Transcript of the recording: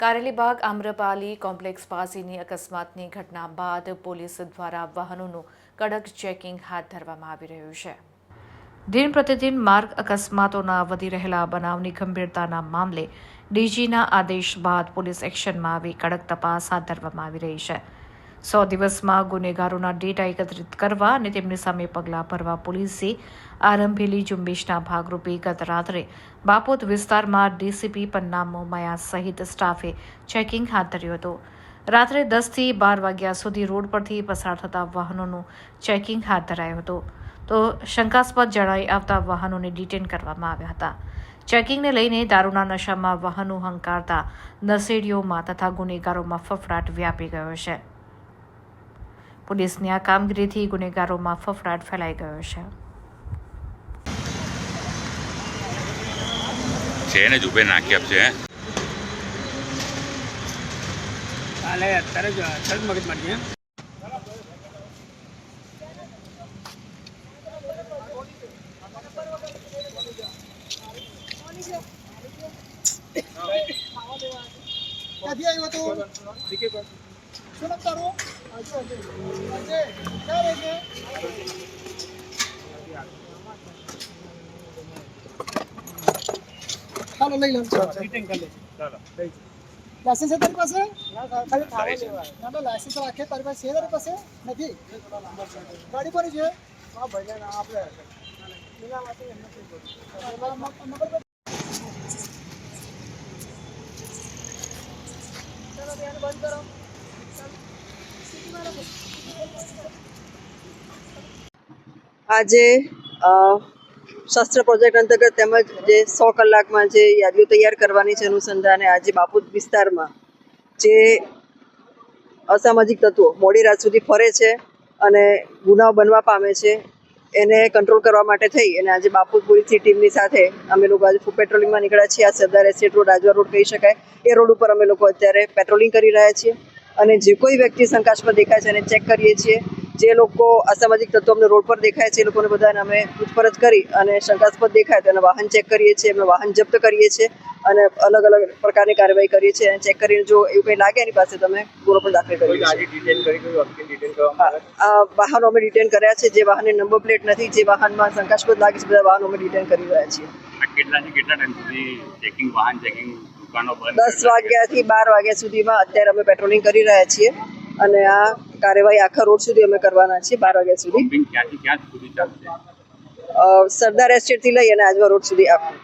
Karelibaug Amrapali complex પાસેની અકસ્માતની ઘટના બાદ પોલીસ દ્વારા વાહનોનું કડક ચેકિંગ હાથ ધરવામાં આવી રહ્યું છે. દિન પ્રતિદિન માર્ગ અકસ્માતોના વધી રહેલા બનાવની ગંભીરતાના મામલે ડીજીના આદેશ બાદ પોલીસ એક્શનમાં આવી કડક તપાસ હાથ ધરવામાં આવી રહી છે. સો દિવસમાં ગુનેગારોના ડેટા એકત્રિત કરવા અને તેમની સામે પગલાં ભરવા પોલીસે આરંભેલી ઝુંબેશના ભાગરૂપે ગત રાત્રે બાપોત વિસ્તારમાં ડીસીપી પન્નામો મયા સહિત સ્ટાફે ચેકિંગ હાથ ધર્યું હતું. રાત્રે દસથી બાર વાગ્યા સુધી રોડ પરથી પસાર થતા વાહનોનું ચેકિંગ હાથ ધરાયું હતું. તો શંકાસ્પદ જણાઈ આવતા વાહનોને ડિટેન કરવામાં આવ્યા હતા. ચેકિંગને લઈને દારૂના નશામાં વાહનો હંકારતા નશેડીઓમાં તથા ગુનેગારોમાં ફફડાટ વ્યાપી ગયો છે. પોલીસની આ કામગીરીથી ગુનેગારોમાં ફફડાટ ફેલાઈ ગયો છે. છે ને જુબે નાખી આપશે હે? કાલે અત્યારે જ અત્યારે મગજ મારી ક્યાંથી આવ્યો તું? શું નામ તારું અજય અજય ક્યાં રહે છે ચાલો લઈ લો રિટર્ન કરી લે લાયસન્સ છે તારી પાસે ના ના લાયસન્સ રાખે તારી પાસે છે તારી પાસે નથી ગાડી કોની છે હા ભાઈ આપણે બંધ કરો આજે શાસ્ત્ર પ્રોજેક્ટ અંતર્ગત તેમજ જે સો કલાકમાં જે યાદીઓ તૈયાર કરવાની છે અનુસંધાને આજે બાપુત વિસ્તારમાં જે અસામાજિક તત્વો મોડી રાત સુધી ફરે છે અને ગુનાઓ બનવા પામે છે, એને કંટ્રોલ કરવા માટે થઈ અને આજે બાપુત પોલીસની ટીમની સાથે અમે લોકો આજે પેટ્રોલિંગમાં નીકળ્યા છીએ. આ Sardar estate road Rajva road કહી શકાય. એ રોડ ઉપર અમે લોકો અત્યારે પેટ્રોલિંગ કરી રહ્યા છીએ. અને જે કોઈ વ્યક્તિ શંકાસ્પદ દેખાય છે એને ચેક કરીએ છીએ. જે લોકો અસામાજિક તત્વો અમને રોડ પર દેખાય છે એ લોકોને બધાને અમે પૂછપરછ કરી અને શંકાસ્પદ દેખાય તો એના વાહન ચેક કરીએ છીએ એમનું વાહન જપ્ત કરીએ છીએ અને અલગ અલગ પ્રકારની કાર્યવાહી કરીએ છીએ અને ચેક કરીને જો એવું કંઈ લાગે એની પાસે તમે ગુનો પણ દાખલ કરી આ વાહનો અમે ડિટેન કર્યા છે જે વાહનની નંબર પ્લેટ નથી જે વાહનમાં શંકાસ્પદ લાગે છે બધા વાહનો અમે ડિટેન કરી રહ્યા છીએ. આ કેટલાથી કેટલા ટાઈમ સુધી ચેકિંગ વાહન ચેકિંગ દુકાનો દસ વાગ્યાથી બાર વાગ્યા સુધીમાં અત્યારે અમે પેટ્રોલિંગ કરી રહ્યા છીએ અને આ કાર્યવાહી આખા રોડ સુધી અમે કરવાના છીએ બાર વાગ્યા સુધી. ક્યાંથી ક્યાં સુધી ચાલશે? અ, સરદાર એસ્ટેટથી લઈ અને આજવા રોડ સુધી આખું